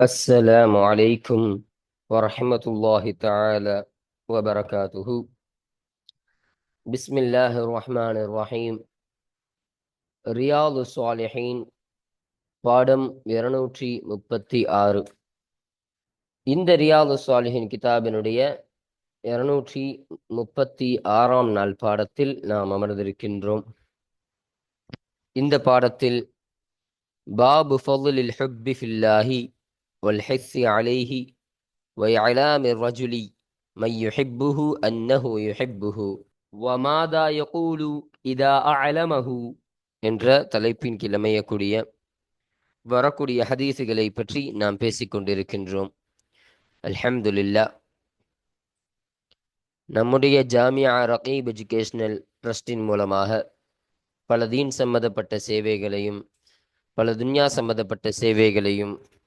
السلام عليكم ورحمة الله تعالى وبركاته. بسم الله الرحمن الرحيم. ரியாது சுவாலிஹீன் பாடம் இருநூற்றி முப்பத்தி ஆறு. இந்த ரியாது சுவாலிஹின் கிதாபினுடைய இருநூற்றி முப்பத்தி ஆறாம் நாள் பாடத்தில் நாம் அமர்ந்திருக்கின்றோம். இந்த பாடத்தில் பாபு ஃபதுலில் ஹுப்பி ஃபில்லாஹி والحث عليه وإعلام الرجل من يحبه أنه يحبه وماذا يقول إذا أعلمه என்ற தலைப்பின் கீழ் அமையக்கூடிய வரக்கூடிய ஹதீஸுகளை பற்றி நாம் பேசிக் கொண்டிருக்கின்றோம் அல்ஹம்துலில்லா நம்முடைய ஜாமியா ரகீப் எஜுகேஷனல் ட்ரஸ்டின் மூலமாக பல தீன் சம்பந்தப்பட்ட சேவைகளையும் பல துன்யா சம்பந்தப்பட்ட சேவைகளையும்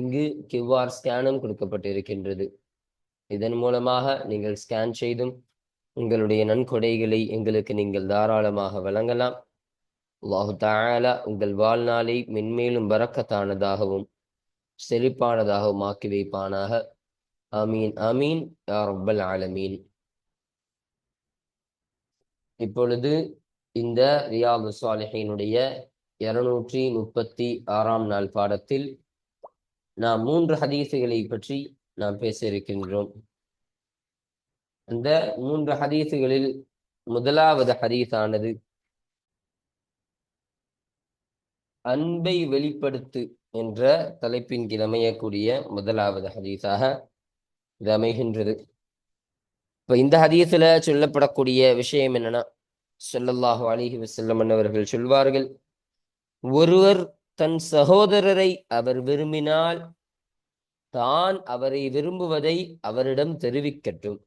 இங்கு கியூஆர் ஸ்கேனும் கொடுக்கப்பட்டிருக்கின்றது. இதன் மூலமாக நீங்கள் ஸ்கேன் செய்தும் உங்களுடைய நன்கொடைகளை எங்களுக்கு நீங்கள் தாராளமாக வழங்கலாம். அல்லாஹு தாயாலா உங்கள் வாழ்நாளை மென்மேலும் பறக்கத்தானதாகவும் செழிப்பானதாகவும் ஆக்கி வைப்பானாக. அமீன் அமீன் யா ரப்பல் ஆலமீன். இப்பொழுது இந்த ரியாது சாலிஹினுடைய இருநூற்றி முப்பத்தி ஆறாம் நாள் பாடத்தில் நாம் மூன்று ஹதீசுகளை பற்றி நாம் பேச இருக்கின்றோம். அந்த மூன்று ஹதீசுகளில் முதலாவது ஹதீஸானது அன்பை வெளிப்படுத்து என்ற தலைப்பின் கீழ் அமையக்கூடிய முதலாவது ஹதீஸாக இது அமைகின்றது. இப்ப இந்த ஹதீஸில் சொல்லப்படக்கூடிய விஷயம் என்னன்னா சொல்லல்லாஹு அலிஹி வசல்லம் அவர்கள் சொல்வார்கள் ஒருவர் தன் சகோதரரை அவர் விரும்பினால் தான் அவரை விரும்புவதை அவரிடம் தெரிவிக்கட்டும்.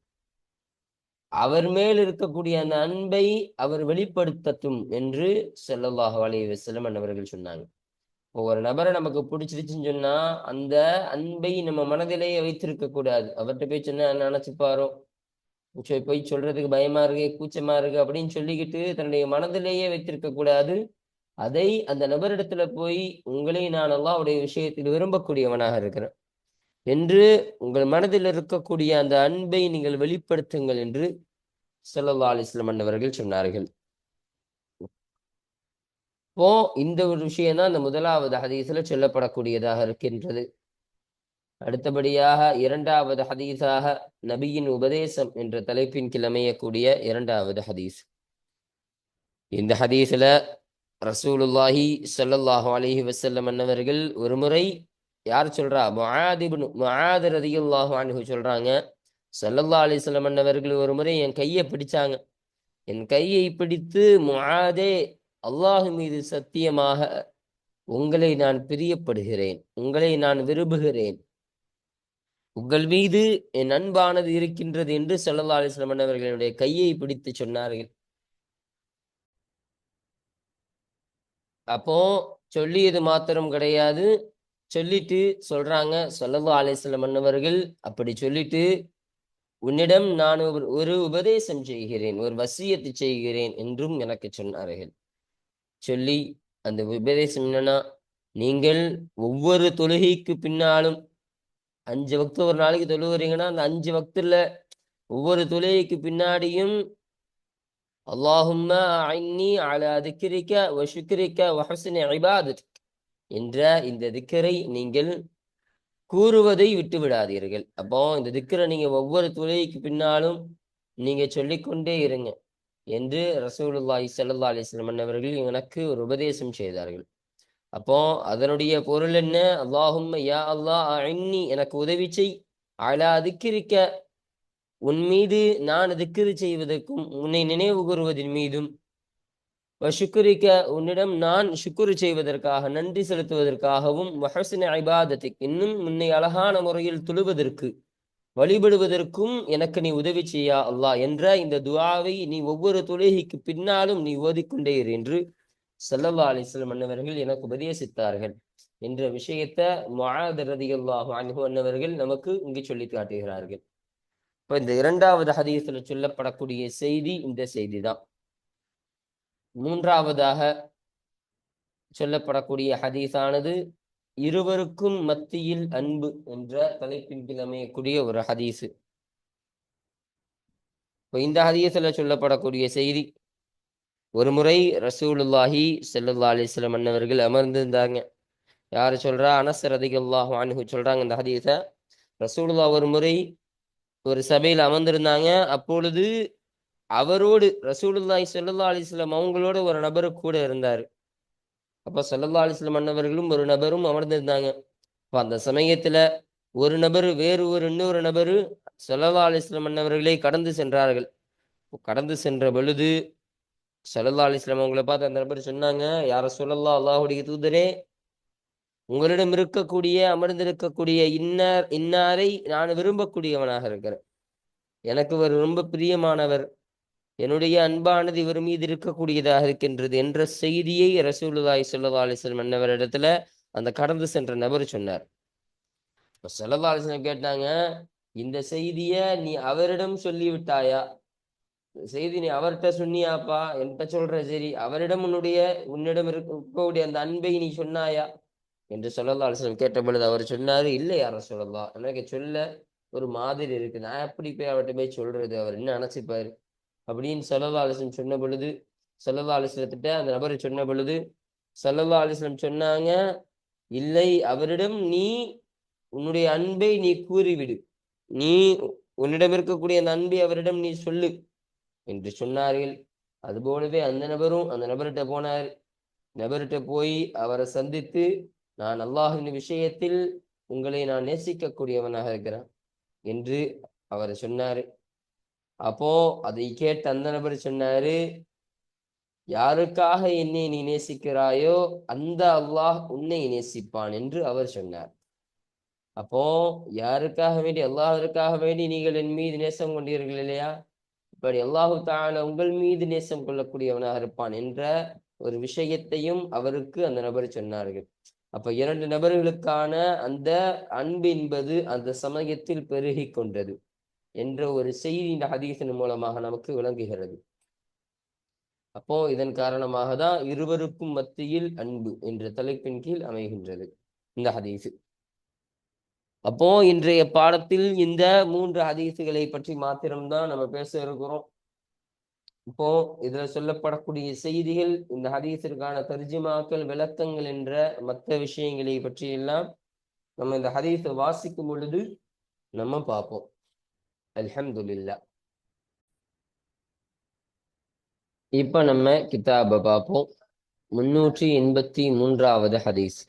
அவர் மேல் இருக்கக்கூடிய அந்த அன்பை அவர் வெளிப்படுத்தட்டும் என்று செல்லல்லாஹு அலி வசலம் அவர்கள் சொன்னாங்க. ஒரு நபரை நமக்கு பிடிச்சிருச்சுன்னு சொன்னா அந்த அன்பை நம்ம மனதிலேயே வைத்திருக்க கூடாது. அவர்கிட்ட போய் சொன்னா நினைச்சுப்பாரோ? போய் சொல்றதுக்கு பயமா இருக்கு கூச்சமா இருக்கு அப்படின்னு சொல்லிக்கிட்டு தன்னுடைய மனதிலேயே வைத்திருக்க கூடாது. அதை அந்த நபரிடத்துல போய் உங்களை நான் அல்லாவுடைய விஷயத்தில் விரும்பக்கூடியவனாக இருக்கிறேன். என்று உங்கள் மனதில் இருக்கக்கூடிய அந்த அன்பை நீங்கள் வெளிப்படுத்துங்கள் என்று சல்லா அலிஸ்லம் அண்ணவர்கள் சொன்னார்கள். இப்போ இந்த ஒரு விஷயம் தான் முதலாவது ஹதீஸ்ல சொல்லப்படக்கூடியதாக இருக்கின்றது. அடுத்தபடியாக இரண்டாவது ஹதீஸாக நபியின் உபதேசம் என்ற தலைப்பின் கிழமையக்கூடிய இரண்டாவது ஹதீஸ். இந்த ஹதீஸ்ல ரசூலுல்லாஹி சல்லல்லாஹு அலஹி வசல்லம் அன்னவர்கள் ஒரு முறை யார் சொல்றா? மொஹாதிபு முஆத் ரதியுல்லாஹு அன்ஹு சொல்றாங்க. சல்லல்லா அலிஸ்லம் அன்னவர்கள் ஒரு முறை என் கையை பிடிச்சாங்க. என் கையை பிடித்து மொஹாதே அல்லாஹ் மீது சத்தியமாக உங்களை நான் பிரியப்படுகிறேன் உங்களை நான் விரும்புகிறேன். உங்கள் மீது என் அன்பானது இருக்கின்றது என்று சல்லல்லா அலிஸ்லம் அன்னவர்களுடைய கையை பிடித்து சொன்னார்கள். அப்போ சொல்லியது மாத்திரம் கிடையாது. சொல்லிட்டு சொல்றாங்க. சொல்லவா அலிஸ்லம் மன்னவர்கள் அப்படி சொல்லிட்டு உன்னிடம் நான் ஒரு ஒரு உபதேசம் செய்கிறேன் ஒரு வசியத்தை செய்கிறேன் என்றும் எனக்கு சொன்னார்கள். சொல்லி அந்த உபதேசம் என்னன்னா நீங்கள் ஒவ்வொரு தொழுகைக்கு பின்னாலும் அஞ்சு பக்தர் ஒரு நாளைக்கு தொழுகிறீங்கன்னா அந்த அஞ்சு பக்தர்ல ஒவ்வொரு தொழுகைக்கு பின்னாடியும் அல்லாஹும்ம அன்னி அலா திக்ரிக்க வ ஷுக்ரிக்க இபாதத். என்ற இந்த திக்கரை நீங்கள் கூறுவதை விட்டு விடாதீர்கள் அப்போ இந்த திக்கரை நீங்க ஒவ்வொரு துளைக்கு பின்னாலும் நீங்க சொல்லிக்கொண்டே இருங்க. என்று ரசூலுல்லாஹி சல்லா அலிஸ்லம் அவர்கள் எனக்கு ஒரு உபதேசம் செய்தார்கள். அப்போ அதனுடைய பொருள் என்ன? அல்லாஹும் யா அல்லாஹ் அன்னி எனக்கு உதவி செய். அலா திக்கிரிக்க உன் மீது நான் திக்கிரு செய்வதற்கும் உன்னை நினைவு கூறுவதன் மீதும் வஷுக்குரிக்க உன்னிடம் நான் சுக்குரு செய்வதற்காக நன்றி செலுத்துவதற்காகவும் வஹசின ஐபாதத்தை இன்னும் உன்னை அழகான முறையில் துழுவதற்கு வழிபடுவதற்கும் எனக்கு நீ உதவி செய்யா அல்லாஹ் என்ற இந்த துவாவை நீ ஒவ்வொரு தொழுகைக்கு பின்னாலும் நீ ஓதிக்கொண்டே இரு என்று சல்லல்லா அலிஸ்லம் அன்னவர்கள் எனக்கு உபதேசித்தார்கள். என்ற விஷயத்த முஆத் ரதியல்லாஹு அன்ஹு அன்னவர்கள் நமக்கு இங்கு சொல்லி காட்டுகிறார்கள். இப்போ இந்த இரண்டாவது ஹதீஸில் சொல்லப்படக்கூடிய செய்தி இந்த செய்தி தான் மூன்றாவதாக சொல்லப்படக்கூடிய ஹதீஸானது இருவருக்கும் மத்தியில் அன்பு என்ற தலைப்பின் கீழ் அமையக்கூடிய ஒரு ஹதீஸு. இப்போ இந்த ஹதீஸில் சொல்லப்படக்கூடிய செய்தி ஒரு முறை ரசூலுல்லாஹி ஸல்லல்லாஹு அலிஸ்லம் வஸல்லம் அன்னவர்கள் அமர்ந்திருந்தாங்க. யார் சொல்றா? அனசர் அதிகல்லாஹ் அன்ஹு சொல்றாங்க இந்த ஹதீஸை. ரசூலுல்லா ஒரு முறை ஒரு சபையில் அமர்ந்திருந்தாங்க. அப்பொழுது அவரோடு ரசூலுல்லாய் ஸல்லல்லாஹு அலைஹி அவங்களோட ஒரு நபர் கூட இருந்தார். அப்போ ஸல்லல்லாஹு அலைஹி அன்னவர்களும் ஒரு நபரும் அமர்ந்திருந்தாங்க. அப்போ அந்த சமயத்துல ஒரு நபர் வேறு ஒரு இன்னொரு நபர் ஸல்லல்லாஹு அலைஹி அன்னவர்களை கடந்து சென்றார்கள். கடந்து சென்ற பொழுது ஸல்லல்லாஹு அலைஹி அவங்கள பார்த்து அந்த நபர் சொன்னாங்க யார சொல்லல்லா அல்லாஹுடைய தூதரே உங்களிடம் இருக்கக்கூடிய அமர்ந்திருக்கக்கூடிய இன்னார் இன்னாரை நான் விரும்பக்கூடியவனாக இருக்கிறேன். எனக்கு இவர் ரொம்ப பிரியமானவர். என்னுடைய அன்பானது இவர் மீது இருக்கக்கூடியதாக இருக்கின்றது என்ற செய்தியை ரசூலுல்லாஹி ஸல்லல்லாஹு அலைஹி வஸல்லம் அந்த கடந்து சென்ற நபர் சொன்னார். இப்ப கேட்டாங்க இந்த செய்திய நீ அவரிடம் சொல்லிவிட்டாயா? செய்தி நீ அவர்கிட்ட சொன்னியாப்பா? என்கிட்ட சொல்ற சரி அவரிடம் உன்னுடைய உன்னிடம் இருக்கக்கூடிய அந்த அன்பை நீ சொன்னாயா? என்று ஸல்லல்லாஹு அலைஹி கேட்ட பொழுது அவர் சொன்னார் இல்லை யார சொல்லலாம் எனக்கு சொல்ல ஒரு மாதிரி இருக்கு. நான் எப்படி போய் அவர்கிட்ட போய் சொல்றது? அவர் என்ன நினைச்சுப்பார்? அப்படின்னு சல்லல்லா அலிஸ்லம் சொன்ன பொழுது சல்லல்லா அலிஸ்லத்திட்ட அந்த நபர் சொன்ன பொழுது சல்லல்லா அலிஸ்லம் சொன்னாங்க இல்லை அவரிடம் நீ உன்னுடைய அன்பை நீ கூறிவிடு. நீ உன்னிடம் இருக்கக்கூடிய அந்த அன்பை அவரிடம் நீ சொல்லு என்று சொன்னார்கள். அதுபோலவே அந்த நபரும் அந்த நபர்கிட்ட போனார். நபர்கிட்ட போய் அவரை சந்தித்து நான் அல்லாஹின் விஷயத்தில் உங்களை நான் நேசிக்கக்கூடியவனாக இருக்கிறேன் என்று அவர் சொன்னாரு. அப்போ அதை கேட்ட அந்த நபர் சொன்னாரு யாருக்காக என்னை நீ நேசிக்கிறாயோ அந்த அல்லாஹ் உன்னை நேசிப்பான் என்று அவர் சொன்னார். அப்போ யாருக்காக வேண்டி அல்லாஹருக்காக வேண்டி நீங்கள் என் மீது நேசம் கொண்டீர்கள் இல்லையா? இப்படி அல்லாஹு தான உங்கள் மீது நேசம் கொள்ளக்கூடியவனாக இருப்பான் என்ற ஒரு விஷயத்தையும் அவருக்கு அந்த நபர் சொன்னார்கள். அப்ப இரண்டு நபர்களுக்கான அந்த அன்பு என்பது அந்த சமயத்தில் பெருகி கொண்டது என்ற ஒரு செய்தி இந்த ஹதீஸின் மூலமாக நமக்கு விளங்குகிறது. அப்போ இதன் காரணமாக தான் இருவருக்கும் மத்தியில் அன்பு என்ற தலைப்பின் கீழ் அமைகின்றது இந்த ஹதீஸு. அப்போ இன்றைய பாடத்தில் இந்த மூன்று ஹதீசுகளை பற்றி மாத்திரம்தான் நம்ம பேச இருக்கிறோம். இப்போ இதுல சொல்லப்படக்கூடிய செய்திகள் இந்த ஹதீஸிற்கான தர்ஜிமாக்கள் விளக்கங்கள் என்ற மற்ற விஷயங்களை பற்றி எல்லாம் நம்ம இந்த ஹதீஸை வாசிக்கும் பொழுது நம்ம பார்ப்போம். அல்ஹம்துல்லா இப்ப நம்ம கிதாபை பார்ப்போம். முன்னூற்றி எண்பத்தி மூன்றாவது ஹதீஸ்.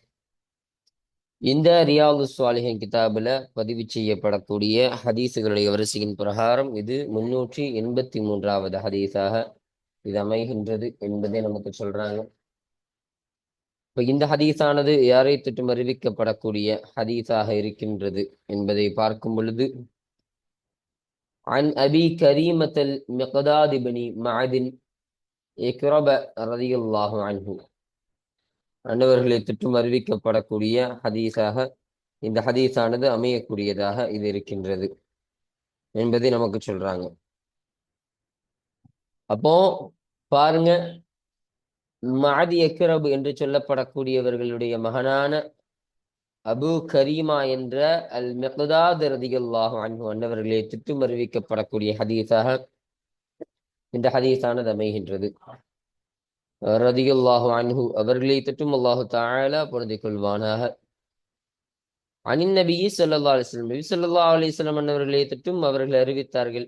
இந்த ரியாது சுவாலிஹன் கிதாபுல பதிவு செய்யப்படக்கூடிய ஹதீஸுகளுடைய வரிசையின் பிரகாரம் இது முன்னூற்றி எண்பத்தி மூன்றாவது ஹதீஸாக இது அமைகின்றது என்பதை நமக்கு சொல்றாங்க இப்ப இந்த ஹதீஸானது யாரை தொட்டும் அறிவிக்கப்படக்கூடிய ஹதீஸாக இருக்கின்றது என்பதை பார்க்கும் பொழுது عن أبي كريمة المقداد بن معد إكرب رضي الله عنه அன்னவர்களை திட்டும் அறிவிக்கப்படக்கூடிய ஹதீஸாக இந்த ஹதீஸானது அமையக்கூடியதாக இது இருக்கின்றது என்பதை நமக்கு சொல்றாங்க. அப்போ பாருங்க மாதி எக்ரபு என்று சொல்லப்படக்கூடியவர்களுடைய மகனான அபு கரீமா என்ற அல் மெக்தாத் ரதிகல்லாஹு அன்ஹு அன்னவர்களே திட்டும் அறிவிக்கப்படக்கூடிய ஹதீஸாக இந்த ஹதீஸானது அமைகின்றது. ரதியுல்லாஹு அன்ஹு அவர்களை தட்டும் அல்லாஹு தாலா பொருந்தி கொள்வானாக அனின் நபி சொல்லல்லா அலிஸ்லம் நபி சொல்லல்லா அலிஸ்லம் அன்னவர்களை அவர்கள் அறிவித்தார்கள்.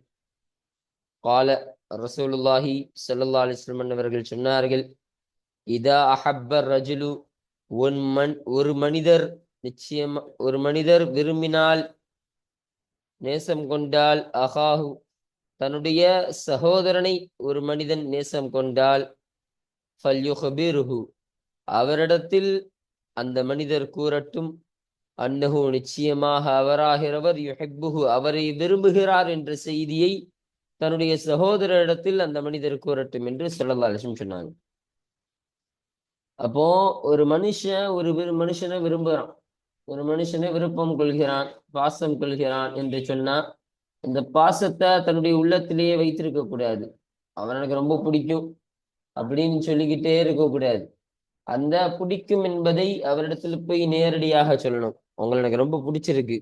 கால ரசூலுல்லாஹி சொல்லல்லா அலிஸ்லம் அன்னவர்கள் சொன்னார்கள் இதா அஹப்பர் ரஜுலு ஒன் மன் ஒரு மனிதர் நிச்சயம் ஒரு மனிதர் விரும்பினால் நேசம் கொண்டால் அஹாஹு தன்னுடைய சகோதரனை ஒரு மனிதன் நேசம் கொண்டால் ஃபல்யுஹபிருஹு அவரிடத்தில் அந்த மனிதர் கூறட்டும் அன்னஹு நிச்சயமாக அவராகிறவர் யுஹிப்புஹு அவரை விரும்புகிறார் என்ற செய்தியை தன்னுடைய சகோதரரிடத்தில் அந்த மனிதர் கூறட்டும் என்று ஸல்லல்லாஹு சொன்னாங்க. அப்போ ஒரு மனுஷன் ஒரு மனுஷனை விரும்புகிறான். ஒரு மனுஷனை விருப்பம் கொள்கிறான் பாசம் கொள்கிறான் என்று சொன்னா இந்த பாசத்தை தன்னுடைய உள்ளத்திலேயே வைத்திருக்க கூடாது. அவன் எனக்கு ரொம்ப பிடிக்கும். அப்படின்னு சொல்லிக்கிட்டே இருக்கக்கூடாது அந்த பிடிக்கும் என்பதை அவரிடத்துல போய் நேரடியாக சொல்லணும். உங்களை எனக்கு ரொம்ப பிடிச்சிருக்கு.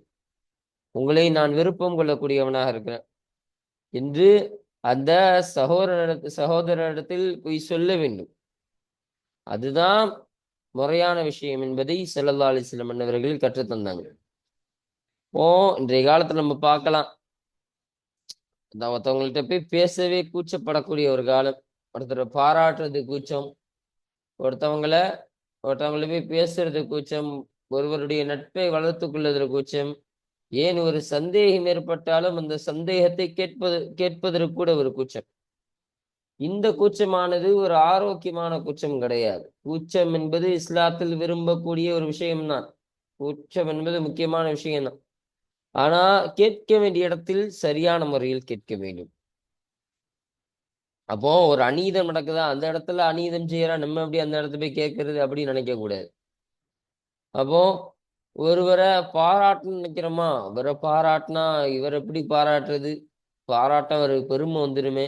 உங்களை நான் விருப்பம் கொள்ளக்கூடியவனாக இருக்கிறேன் என்று அந்த சகோதர சகோதரரிடத்தில் போய் சொல்ல வேண்டும். அதுதான் முறையான விஷயம் என்பதை ஸல்லல்லாஹு சில மன்னவர்கள் கற்றுத்தந்தாங்க ஓ இன்றைய காலத்துல நம்ம பார்க்கலாம். ஒருத்தவங்கள்ட்ட போய் பேசவே கூச்சப்படக்கூடிய ஒரு காலம். ஒருத்தரை பாராட்டுறது கூச்சம் ஒருத்தவங்கள ஒருத்தவங்கள போய் பேசுறது கூச்சம் ஒருவருடைய நட்பை வளர்த்துக் கொள்வதில் கூச்சம். ஏன் ஒரு சந்தேகம் ஏற்பட்டாலும் அந்த சந்தேகத்தை கேட்பது கேட்பதற்கு கூட ஒரு கூச்சம். இந்த கூச்சமானது ஒரு ஆரோக்கியமான கூச்சம் கிடையாது. கூச்சம் என்பது இஸ்லாத்தில் விரும்பக்கூடிய ஒரு விஷயம்தான். கூச்சம் என்பது முக்கியமான விஷயம்தான். ஆனா கேட்க வேண்டிய இடத்தில் சரியான முறையில் கேட்க வேண்டும். அப்போ ஒரு அநீதம் நடக்குதா? அந்த இடத்துல அநீதம் செய்யறா? நம்ம எப்படி அந்த இடத்துல போய் கேட்கறது அப்படின்னு நினைக்க கூடாது. அப்போ ஒருவரை பாராட்டணும்னு நினைக்கிறோமா? இவரை பாராட்டினா இவர் எப்படி பாராட்டுறது? பாராட்ட ஒரு பெருமை வந்துருமே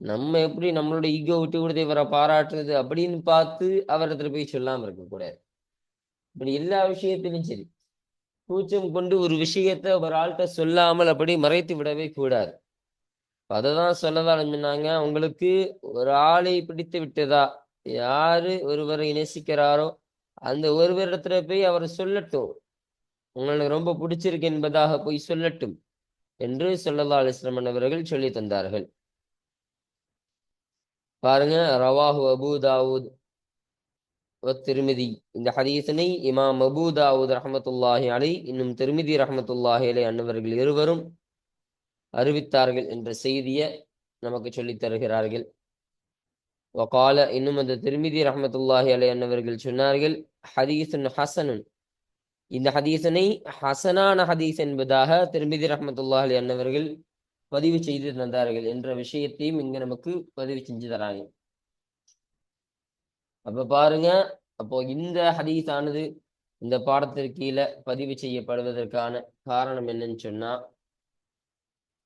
நம்ம எப்படி நம்மளோட ஈகோ விட்டு கொடுத்து இவரை பாராட்டுறது? அப்படின்னு பார்த்து அவரிடத்துல போய் சொல்லாம இருக்கக்கூடாது இப்படி எல்லா விஷயத்திலும் சரி. கூச்சம் கொண்டு ஒரு விஷயத்த ஒரு ஆள்கிட்ட சொல்லாமல் அப்படி மறைத்து விடவே கூடாது. அதை தான் சொல்லதான் சொன்னாங்க உங்களுக்கு ஒரு ஆளை பிடித்து விட்டதா? யாரு ஒருவரை நேசிக்கிறாரோ அந்த ஒருவரிடத்துல போய் அவர் சொல்லட்டும். உங்களுக்கு ரொம்ப பிடிச்சிருக்கு என்பதாக போய் சொல்லட்டும் என்று சொல்லல்லா அலிஸ்லமன் அவர்கள் சொல்லி தந்தார்கள். பாருங்க ரவாஹு அபு தாவூத் திருமிதி இந்த ஹதீசனை இமாம் அபு தாவூத் ரஹமத்துல்லாஹி அலை இன்னும் திருமிதி ரஹமத்துல்லாஹி அலை அன்னவர்கள் இருவரும் அறிவித்தார்கள் என்ற செய்தியை நமக்கு சொல்லித் தருகிறார்கள். வகால இன்னும் அந்த திருமிதி ரஹமத்துல்லாஹி அலை அன்னவர்கள் சொன்னார்கள் ஹதீசுன் ஹசனுன். இந்த ஹதீசனை ஹசனான ஹதீஸ் என்பதாக திருமிதி ரஹமத்துல்லாஹி அலை அன்னவர்கள் பதிவு செய்து தந்தார்கள் என்ற விஷயத்தையும் இங்க நமக்கு பதிவு செஞ்சு தராங்க. அப்ப பாருங்க அப்போ இந்த ஹதீஸ் ஆனது இந்த பாடத்திற்கு கீழே பதிவு செய்யப்படுவதற்கான காரணம் என்னன்னு சொன்னா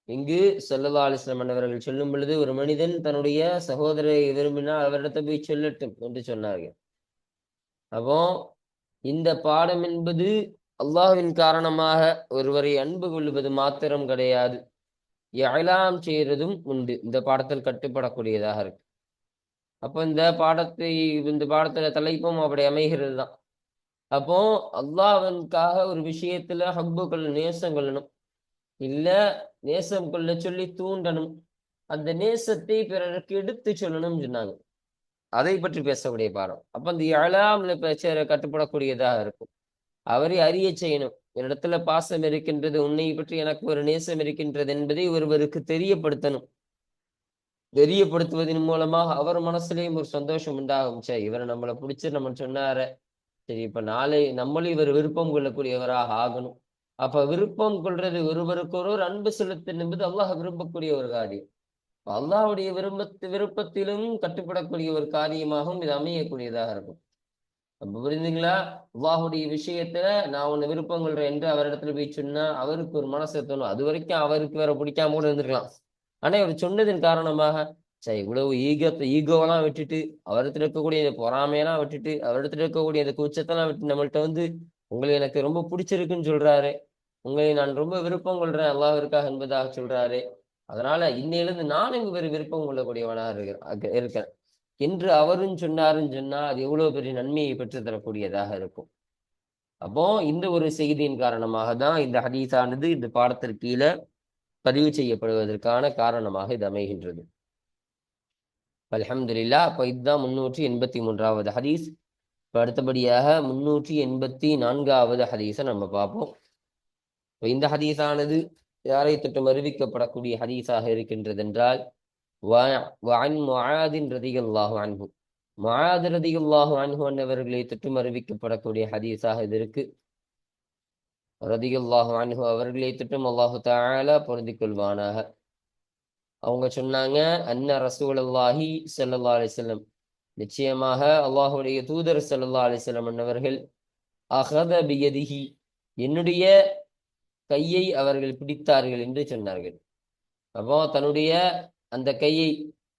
இங்கு சல்லல்லா அலிஸ்லாம் அவர்கள் சொல்லும் பொழுது ஒரு மனிதன் தன்னுடைய சகோதரரை விரும்பினால் அவரிடத்தை போய் சொல்லட்டும் என்று சொன்னார்கள். அப்போ இந்த பாடம் என்பது அல்லாஹுவின் காரணமாக ஒருவரை அன்பு கொள்வது மாத்திரம் கிடையாது. எழலாம் செய்யறதும் உண்டு. இந்த பாடத்தில் கட்டுப்படக்கூடியதாக இருக்கு. அப்போ இந்த பாடத்தை இந்த பாடத்துல தலைப்பும் அப்படி அமைகிறது தான். அப்போ அல்லாஹ்வின்காக ஒரு விஷயத்துல ஹப்பு கொள்ள நேசம் கொள்ளணும் இல்ல நேசம் கொள்ள சொல்லி தூண்டணும். அந்த நேசத்தை பிறருக்கு எடுத்து சொல்லணும்னு சொன்னாங்க. அதை பற்றி பேசக்கூடிய பாடம். அப்ப அந்த ஏழாம் பேச்ச கட்டுப்படக்கூடியதாக இருக்கும். அவரை அறிய செய்யணும். என்னிடத்துல பாசம் இருக்கின்றது உன்னை பற்றி எனக்கு ஒரு நேசம் இருக்கின்றது என்பதை ஒருவருக்கு தெரியப்படுத்தணும். தெரியப்படுத்துவதன் மூலமாக அவர் மனசுலயும் ஒரு சந்தோஷம் உண்டாகும். சே இவரை நம்மளை பிடிச்சி நம்ம சொன்னார. சரி இப்ப நாளை நம்மளும் இவர் விருப்பம் கொள்ளக்கூடியவராக ஆகணும். அப்ப விருப்பம் கொள்றது ஒருவருக்கொருவர் அன்பு செலுத்தல் என்பது அல்லாஹ் விரும்பக்கூடிய ஒரு காரியம். அல்லாஹுடைய விரும்ப விருப்பத்திலும் கட்டுப்படக்கூடிய ஒரு காரியமாகவும் இது அமையக்கூடியதாக இருக்கும். அப்ப புரிந்துங்களா அல்லாஹுடைய விஷயத்துல நான் உன்னை விருப்பம் கொள்றேன் என்று அவரிடத்துல போய் சொன்னா அவருக்கு ஒரு மனசு தோணும். அது வரைக்கும் அவருக்கு வேற பிடிக்காம கூட இருந்திருக்கலாம். ஆனா இவர் சொன்னதன் காரணமாக சரி இவ்வளவு ஈகத்தை ஈகோவெல்லாம் விட்டுட்டு அவரிடத்துல இருக்கக்கூடிய இந்த பொறாமையெல்லாம் விட்டுட்டு அவரிடத்துல இருக்கக்கூடிய இந்த கூச்சத்தெல்லாம் விட்டு நம்மள்ட்ட வந்து உங்களை எனக்கு ரொம்ப பிடிச்சிருக்குன்னு சொல்றாரு. உங்களை நான் ரொம்ப விருப்பம் கொள்றேன். அல்லாஹிற்காக என்பதாக சொல்றாரு. அதனால இன்னிலிருந்து நானும் இவர் விருப்பம் கொள்ளக்கூடியவனாக இருக்கிறேன் இருக்கேன். என்று அவரும் சொன்னாருன்னு சொன்னா அது எவ்வளவு பெரிய நன்மையை பெற்று தரக்கூடியதாக இருக்கும். அப்போ இந்த ஒரு செய்தியின் காரணமாக தான் இந்த ஹதீஸானது இந்த பாடத்திற்கு கீழே பதிவு செய்யப்படுவதற்கான காரணமாக இது அமைகின்றது. அல்ஹம்துலில்லா அப்போ இதுதான் முன்னூற்றி எண்பத்தி மூன்றாவது ஹதீஸ். இப்போ அடுத்தபடியாக முன்னூற்றி எண்பத்தி நான்காவது ஹதீஸை நம்ம பார்ப்போம். இந்த ஹதீஸானது யாரை தொட்டும் அறிவிக்கப்படக்கூடிய ஹதீஸாக இருக்கின்றதென்றால் ரதிகல்லாஹு அன்பு மழாது ரதிகல்லாஹு அன்பு அன்னவர்களை தொட்டும் அறிவிக்கப்படக்கூடிய ஹதீஸாக இது இருக்கு. ரதிகல்லாஹு அன்பு அவர்களை தொட்டும் அல்லாஹு தாலா பொருந்தி கொள்வானாக. அவங்க சொன்னாங்க அன்ன ரசூல் அல்லாஹி சல்லா அலிசல்லம் நிச்சயமாக அல்லாஹுடைய தூதர் சல்லா அலிசல்லம் அன்னவர்கள் அகத பியதிகி என்னுடைய கையை அவர்கள் பிடித்தார்கள் என்று சொன்னார்கள். அப்போ தன்னுடைய அந்த கையை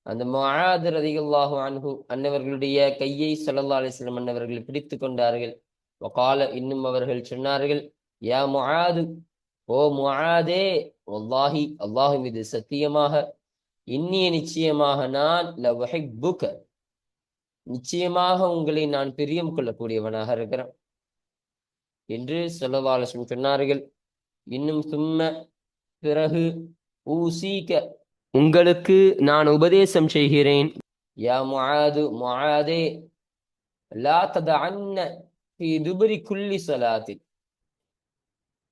அந்த முஆத் ரதியல்லாஹு அன்பு அன்னவர்களுடைய கையை சல்லல்லா அலிஸ்லம் அன்னவர்கள் பிடித்து கொண்டார்கள். வகால இன்னும் அவர்கள் சொன்னார்கள் யா மொழாது ஓ மொழாதே ஒல்லாஹி அல்லாஹு மீது சத்தியமாக இன்னிய நிச்சயமாக நான் புக்க நிச்சயமாக உங்களை நான் பிரியம் கொள்ளக்கூடியவனாக இருக்கிறேன் என்று சொல்லவாலசன் சொன்னார்கள். இன்னும் சும்ம பிறகு ஊசீக உங்களுக்கு நான் உபதேசம் செய்கிறேன். யா முஆது முஆதே லா ததஅன்ன ஃபீ துபரி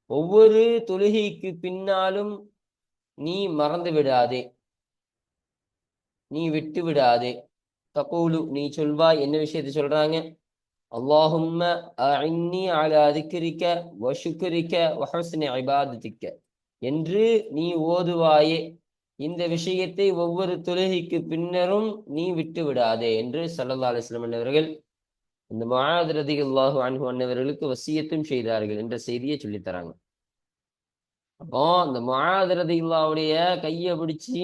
ஒவ்வொரு தொழுகைக்கு பின்னாலும் நீ மறந்து விடாதே. நீ விட்டு விடாதே. தகூலு நீ சொல்வாய் என்ன விஷயத்தை சொல்றாங்க? اللهم அஇன்னி அலா திக்ரிக்க வ ஷுக்ரிக்க வ இபாதத்திக்க என்று நீ ஓதுவாயே இந்த விஷயத்தை ஒவ்வொரு தொழுகைக்கு பின்னரும் நீ விட்டு விடாதே என்று ஸல்லல்லாஹு அலைஹி வஸல்லம் இந்த முஆத் ரதியல்லாஹு அன்பு அன்னவர்களுக்கு வசியத்தும் செய்தார்கள் என்ற செய்தியை சொல்லித் தராங்க அப்போ அந்த ரதி அல்லாவுடைய கையை பிடிச்சி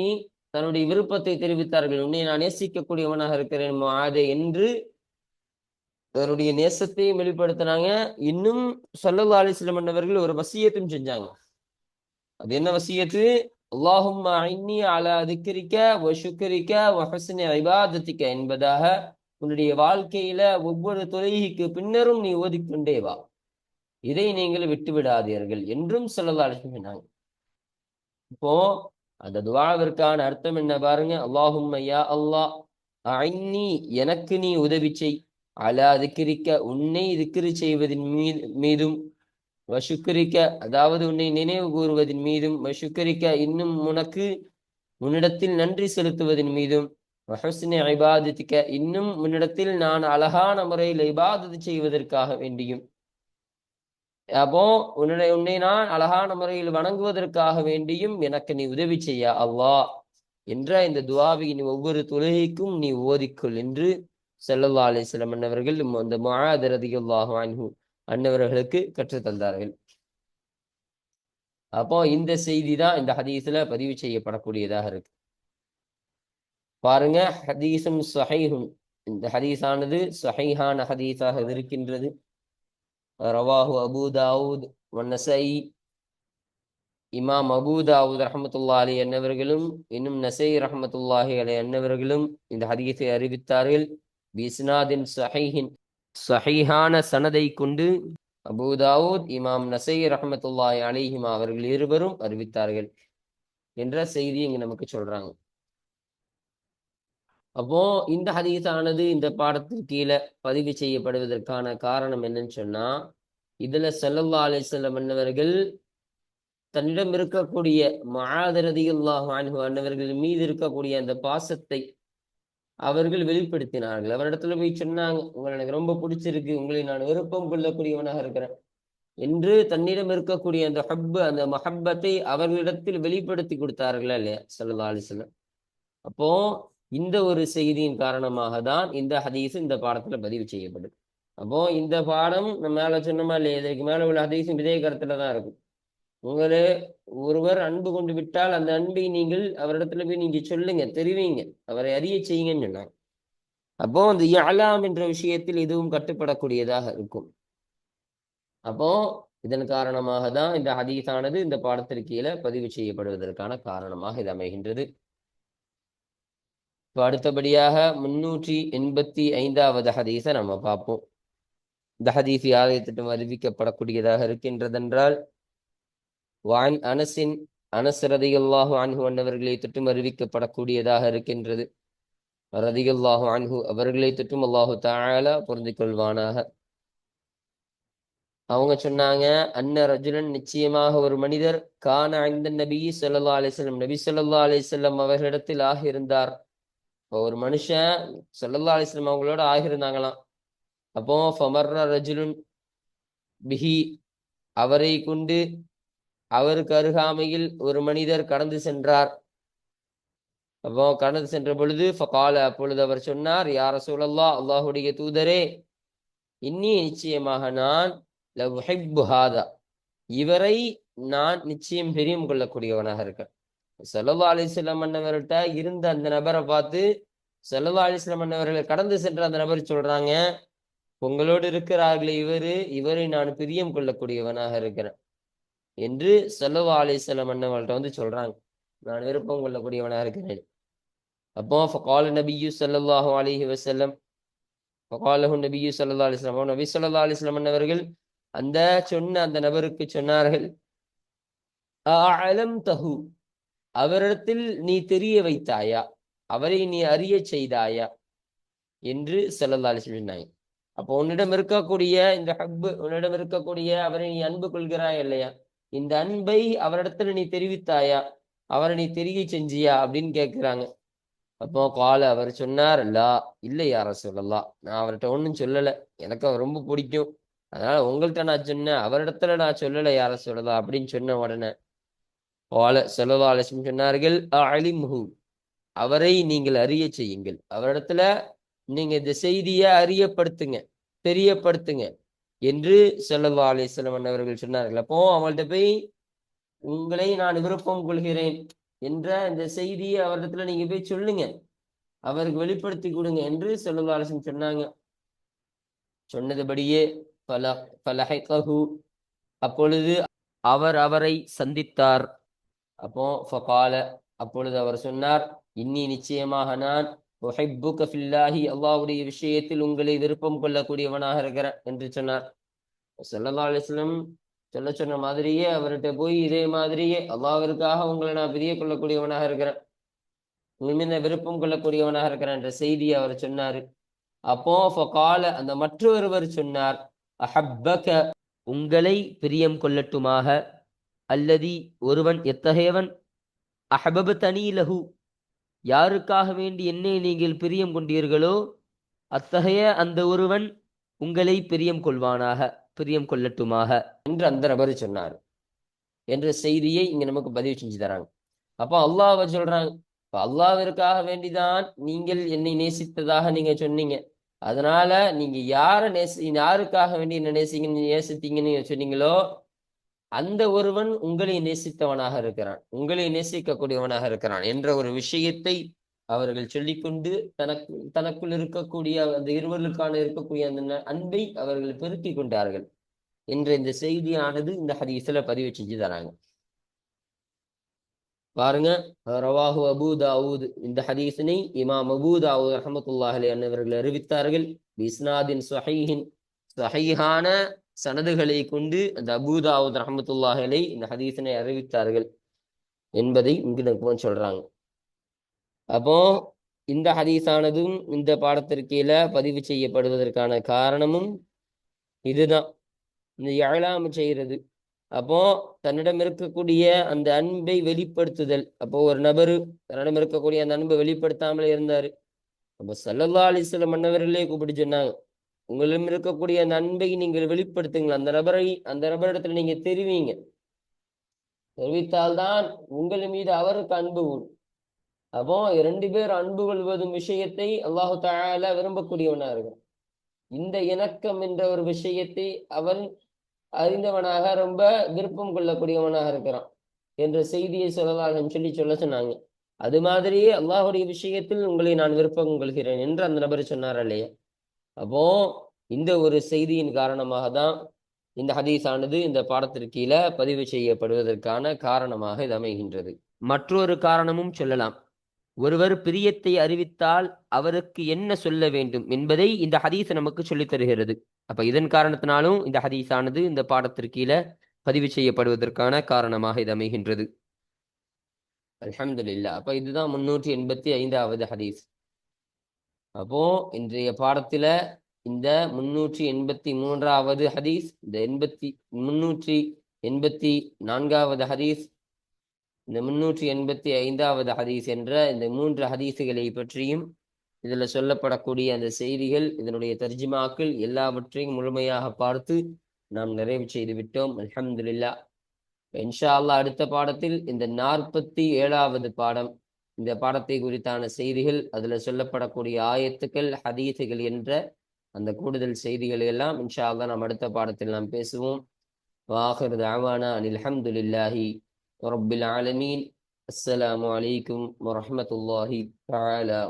தன்னுடைய விருப்பத்தை தெரிவித்தார்கள் உன்னை நான் நேசிக்கக்கூடியவனாக இருக்கிறேன் மாதே என்று தன்னுடைய நேசத்தையும் வெளிப்படுத்தினாங்க. இன்னும் சல்லல்லா அலிஸ்லம் அண்ணவர்கள் ஒரு வசியத்தும் செஞ்சாங்க. அது என்ன வசியத்து? அல்லாஹும் அஇன்னி அலா அதிகரிக்க வ ஷுக்ரிக்க வ என்பதாக உன்னுடைய வாழ்க்கையில ஒவ்வொரு தொழுகைக்கு பின்னரும் நீ ஓதிக்கொண்டே வா. இதை நீங்கள் விட்டு விடாதீர்கள் என்றும் ஸல்லல்லாஹு அலிஸ்லம் சொன்னாங்க. இப்போ அந்த துவாவிற்கான அர்த்தம் என்ன பாருங்க? அல்லாஹும் ஐயா அல்லாஹ் அஇன்னி எனக்கு நீ உதவி செய். அலா திக்ரிக்க உன்னை திக்ரு செய்வதின் மீது மீதும் வசுக்கரிக்க அதாவது உன்னை நினைவு கூறுவதின் மீதும் வசுக்கரிக்க இன்னும் உனக்கு உன்னிடத்தில் நன்றி செலுத்துவதன் மீதும் வஹஸ்னி இபாதத்திக்க இன்னும் உன்னிடத்தில் நான் அழகான முறையில் இபாதத்து செய்வதற்காக வேண்டியும். அப்போ உன்னுடைய உன்னை நான் அழகான முறையில் வணங்குவதற்காக வேண்டியும் எனக்கு நீ உதவி செய்ய அவ்வா என்ற இந்த துவாவை நீ ஒவ்வொரு தொழுகைக்கும் நீ ஓதிக்கொள் என்று செல்லல்லா அலிஸ்லம் அன்னவர்கள் அந்த முஆத் அன்ஹு அன்னவர்களுக்கு கற்றுத் தந்தார்கள். அப்போ இந்த செய்தி தான் இந்த ஹதீஸ்ல பதிவு செய்யப்படக்கூடியதாக இருக்கு. பாருங்க ஹதீஸும் சஹைஹும். இந்த ஹதீஸானது சஹைஹான ஹதீஸாக இருக்கின்றது. ரவாஹு அபூ தாவூத் வன்னசை இமாம் அபூ தாவூத் ரஹமத்துல்லா அலி அன்னவர்களும் இன்னும் நசை ரஹமத்துல்லாஹி அலி அன்னவர்களும் இந்த ஹதீஸை அறிவித்தார்கள். பிஸ்னாதின் சஹீஹின் சஹீஹான சனதை கொண்டு அபூதாவூத் இமாம் நசை ரஹமத்துல்லாய் அலிஹிமா அவர்கள் இருவரும் அறிவித்தார்கள் என்ற செய்தி இங்க நமக்கு சொல்றாங்க. அப்போ இந்த ஹதீஸானது இந்த பாடத்திற்கு கீழே பதிவு செய்யப்படுவதற்கான காரணம் என்னன்னு சொன்னா இதுல செல்லல்லா அலைஹி வஸல்லம் அன்னவர்கள் தன்னிடம் இருக்கக்கூடிய மஆதரதியுல்லாஹு அன்ஹு அன்னவர்கள் மீது இருக்கக்கூடிய அந்த பாசத்தை அவர்கள் வெளிப்படுத்தினார்கள். அவரிடத்துல போய் சொன்னாங்க உங்களை எனக்கு ரொம்ப பிடிச்சிருக்கு. உங்களை நான் விருப்பம் கொள்ளக்கூடியவனாக இருக்கிறேன். என்று தன்னிடம் இருக்கக்கூடிய அந்த ஹப்பு அந்த மஹப்பத்தை அவர்களிடத்தில் வெளிப்படுத்தி கொடுத்தார்களா இல்லையா ஸல்லல்லாஹு அலைஹி அப்போ இந்த ஒரு செய்தியின் காரணமாக தான் இந்த ஹதீஸ் இந்த பாடத்துல பதிவு செய்யப்படுது. அப்போ இந்த பாடம் நம்ம மேல சொன்னோமா இல்லையா? இதற்கு மேல உள்ள ஹதீஸும் இதே கருத்துல தான் இருக்கும். உங்களே ஒருவர் அன்பு கொண்டு விட்டால் அந்த அன்பை நீங்கள் அவரிடத்துல போய் நீங்க சொல்லுங்க தெரிவிங்க. அவரை அறிய செய்யுங்கன்னு சொன்னாங்க அப்போ அந்த யாழாம் என்ற விஷயத்தில் இதுவும் கட்டுப்படக்கூடியதாக இருக்கும். அப்போ இதன் காரணமாக தான் இந்த ஹதீஸானது இந்த பாடத்திற்கீழ பதிவு செய்யப்படுவதற்கான காரணமாக இது அமைகின்றது. இப்போ அடுத்தபடியாக முன்னூற்றி எண்பத்தி ஐந்தாவது ஹதீஸை நம்ம பார்ப்போம். இந்த ஹதீஸ் யாரைத்திட்டம் அறிவிக்கப்படக்கூடியதாக இருக்கின்றதென்றால் வான் அனசின் அனஸ் ரதியுல்லாஹு அன்ஹு அன்னவர்களை தொட்டும் அறிவிக்கப்படக்கூடியதாக இருக்கின்றது. ரதியுல்லாஹு அன்ஹு அவர்களை தொட்டும் அல்லாஹு தாலா பொருந்திக் கொள்வானாக அவங்க சொன்னாங்க அன்ன ரஜுலன் நிச்சயமாக ஒரு மனிதர் கான ஐந்த நபி சொல்லா அலிசல்லம் நபி சொல்லா அலிசல்லம் அவர்களிடத்தில் ஆகியிருந்தார். இப்போ ஒரு மனுஷன் சல்லல்லா அலிஸ்லாம் அவங்களோட ஆகியிருந்தாங்களாம். அப்போ ஃபமர்ர ரஜுலுன் பிஹி அவரை கொண்டு அவருக்கு அருகாமையில் ஒரு மனிதர் கடந்து சென்றார். அப்போ கடந்து சென்ற பொழுது ஃபகால அப்பொழுது அவர் சொன்னார் யார சூழல்லா அல்லாஹுடைய தூதரே இன்னி நிச்சயமாக நான் லவ்ஹிப்புஹாதா இவரை நான் நிச்சயம் பிரியம் கொள்ளக்கூடியவனாக இருக்கேன். சல்லா அலிஸ்லாம் அண்ணவர்கிட்ட இருந்த அந்த நபரை பார்த்து சல்லா அலிஸ்லாம் அண்ணவர்கள் கடந்து சென்ற அந்த நபர் சொல்றாங்க உங்களோடு இருக்கிறார்களே இவரு இவரை நான் பிரியம் கொள்ளக்கூடியவனாக இருக்கிறேன். என்று செல்லவா அலிசல்லம் அண்ணவள்கிட்ட வந்து சொல்றாங்க. நான் விருப்பம் கொள்ளக்கூடியவனாக இருக்கிறேன். அப்போ ஃபகால நபியு சல்லாஹூ அலிஹி வசல்லம் ஃபகாலஹு நபியு சல்லா அலிஸ்லாம் நபி சொல்லா அலிஸ்லாம் அண்ணவர்கள் அந்த சொன்ன அந்த நபருக்கு சொன்னார்கள் அலம் தஹு அவரிடத்தில் நீ தெரிய வைத்தாயா? அவரை நீ அறிய செய்தாயா? என்று செல்லல்லாலி சொன்னாங்க. அப்போ உன்னிடம் இருக்கக்கூடிய இந்த ஹப்பு உன்னிடம் இருக்கக்கூடிய அவரை நீ அன்பு கொள்கிறாய் இல்லையா? இந்த அன்பை அவரிடத்துல நீ தெரிவித்தாயா? அவரை நீ தெரிய செஞ்சியா? அப்படின்னு கேட்கிறாங்க அப்போ கால அவர் சொன்னார் லா இல்லை யார சொல்லலாம் நான் அவர்கிட்ட ஒன்றும் சொல்லலை. எனக்கு அவர் ரொம்ப பிடிக்கும். அதனால உங்கள்கிட்ட நான் சொன்னேன். அவரிடத்துல நான் சொல்லலை யார சொல்லலாம் அப்படின்னு சொன்ன உடனே கால செலவா அலிஸ்லம் சொன்னார்கள் அலிம்ஹு அவரை நீங்கள் அறிய செய்யுங்கள். அவரிடத்துல நீங்க இந்த செய்தியை அறியப்படுத்துங்க தெரியப்படுத்துங்க. என்று செல்லல்லா அலிஸ்லம் அவர்கள் சொன்னார்கள். அப்போ அவங்கள்ட்ட போய் உங்களை நான் விருப்பம் கொள்கிறேன் என்ற இந்த செய்தியை அவரிடத்துல நீங்க போய் சொல்லுங்க. அவருக்கு வெளிப்படுத்தி கொடுங்க என்று செல்லல்லா அலிஸ்லம் சொன்னாங்க. சொன்னதுபடியே பல பலஹு அப்பொழுது அவர் அவரை சந்தித்தார். அப்போ ஃபகால அப்பொழுது அவர் சொன்னார் இன்னி நிச்சயமாக நான் அல்லாவுடைய விஷயத்தில் உங்களை விருப்பம் கொள்ளக்கூடியவனாக இருக்கிறேன் என்று சொன்னார். சல்லா அலிஸ்லம் சொல்ல சொன்ன மாதிரியே அவர்கிட்ட போய் இதே மாதிரியே அல்லாவிற்காக உங்களை நான் பிரிய கொள்ளக்கூடியவனாக இருக்கிறேன். உங்கள் மீது விருப்பம் கொள்ளக்கூடியவனாக இருக்கிறேன் என்ற செய்தியை அவர் சொன்னாரு. அப்போ ஃபகால அந்த மற்றொருவர் சொன்னார் அஹப்பக உங்களை பிரியம் கொள்ளட்டுமாக. அல்லதி ஒருவன் எத்தகையவன்? அஹபபு தனி லஹு யாருக்காக வேண்டி என்னை நீங்கள் பிரியம் கொண்டீர்களோ அத்தகைய அந்த ஒருவன் உங்களை பிரியம் கொள்வானாக பிரியம் கொள்ளட்டுமாக. என்று அந்த நபர் சொன்னார். என்ற செய்தியை இங்க நமக்கு பதிவு செஞ்சு தராங்க. அப்போ அல்லாஹ் சொல்றாங்க இப்போ அல்லாவிற்காக வேண்டிதான் நீங்கள் என்னை நேசித்ததாக நீங்க சொன்னீங்க. அதனால நீங்க யாரை நேசி யாருக்காக வேண்டி என்ன நேசிங்க நேசித்தீங்கன்னு சொன்னீங்களோ அந்த ஒருவன் உங்களை நேசித்தவனாக இருக்கிறான் உங்களை நேசிக்கக்கூடியவனாக இருக்கிறான் என்ற ஒரு விஷயத்தை அவர்கள் சொல்லிக்கொண்டு தனக்கு தனக்குள் இருக்கக்கூடிய அந்த இருவர்களுக்கான இருக்கக்கூடிய அந்த அன்பை அவர்கள் பெருக்கி கொண்டார்கள் என்ற இந்த செய்தியானது இந்த ஹதீஸ்ல பதிவு செஞ்சு தராங்க. பாருங்க ரவாஹு அபு தாவூத் இந்த ஹதீஸினை இமாம் அபு தாவூத் ரஹமத்துல்லாஹலி அன்னவர்கள் அறிவித்தார்கள். பிஸ்னாதின் சஹீஹின் சஹீஹான சனதுகளை கொண்டு அந்த அபூதாவுத் ரஹமத்துல்லாஹலை இந்த ஹதீஸனை அறிவித்தார்கள் என்பதை இங்கு நமக்கு சொல்றாங்க. அப்போ இந்த ஹதீஸானதும் இந்த பாடத்திற்கீழ பதிவு செய்யப்படுவதற்கான காரணமும் இதுதான். இந்த எழாம செய்கிறது. அப்போ தன்னிடம் இருக்கக்கூடிய அந்த அன்பை வெளிப்படுத்துதல். அப்போ ஒரு நபரு தன்னிடம் இருக்கக்கூடிய அந்த அன்பை வெளிப்படுத்தாமலே இருந்தாரு. அப்போ சல்லல்லா அலிஸ்லம் மன்னவர்களே கூப்பிட்டு சொன்னாங்க. உங்களிடம் இருக்கக்கூடிய அந்த அன்பை நீங்கள் வெளிப்படுத்துங்கள். அந்த நபரை அந்த நபரிடத்துல நீங்க தெரிவிங்க. தெரிவித்தால்தான் உங்கள் மீது அவருக்கு அன்பு உண்டு அப்போ இரண்டு பேர் அன்பு கொள்வதும் விஷயத்தை அல்லாஹு தால விரும்பக்கூடியவனா இருக்கிறான். இந்த இணக்கம் என்ற ஒரு விஷயத்தை அவன் அறிந்தவனாக ரொம்ப விருப்பம் கொள்ளக்கூடியவனாக இருக்கிறான் என்ற செய்தியை சொல்லலாம் சொல்லி சொல்ல சொன்னாங்க. அது மாதிரியே அல்லாஹுடைய விஷயத்தில் உங்களை நான் விருப்பம் கொள்கிறேன் என்று அந்த நபர் சொன்னார் இல்லையா? அப்போ இந்த ஒரு செய்தியின் காரணமாக தான் இந்த ஹதீஸானது இந்த பாடத்திற்கீழ பதிவு செய்யப்படுவதற்கான காரணமாக இது அமைகின்றது. மற்றொரு காரணமும் சொல்லலாம். ஒருவர் பிரியத்தை அறிவித்தால் அவருக்கு என்ன சொல்ல வேண்டும் என்பதை இந்த ஹதீஸ் நமக்கு சொல்லித் தருகிறது. அப்ப இதன் காரணத்தினாலும் இந்த ஹதீஸானது இந்த பாடத்திற்கீழ பதிவு செய்யப்படுவதற்கான காரணமாக இது அமைகின்றது. அலமதுல்லா அப்ப இதுதான் முன்னூற்றி எண்பத்தி ஐந்தாவது ஹதீஸ். அப்போ இன்றைய பாடத்துல இந்த முன்னூற்றி எண்பத்தி மூன்றாவது ஹதீஸ் இந்த எண்பத்தி முன்னூற்றி எண்பத்தி நான்காவது ஹதீஸ் இந்த முன்னூற்றி எண்பத்தி ஐந்தாவது ஹதீஸ் என்ற இந்த மூன்று ஹதீஸுகளை பற்றியும் இதில் சொல்லப்படக்கூடிய அந்த செய்திகள் இதனுடைய தர்ஜிமாக்கள் எல்லாவற்றையும் முழுமையாக பார்த்து நாம் நிறைவு செய்து விட்டோம். அலமதுல்லா இன்ஷா அல்லாஹ் அடுத்த பாடத்தில் இந்த நாற்பத்தி ஏழாவது பாடம் இந்த பாடத்தை குறித்தான செய்திகள் அதில் சொல்லப்படக்கூடிய ஆயத்துக்கள் ஹதீத்துகள் என்ற அந்த கூடுதல் செய்திகள் எல்லாம் இன்ஷா நாம் அடுத்த பாடத்தில் நாம் பேசுவோம். வாஹிர் தாவானா அனில் அல்ஹம்துலில்லாஹி ஆலமீன். அஸ்லாம் அலைக்கும் வரமத்துல்லாஹி தஆலா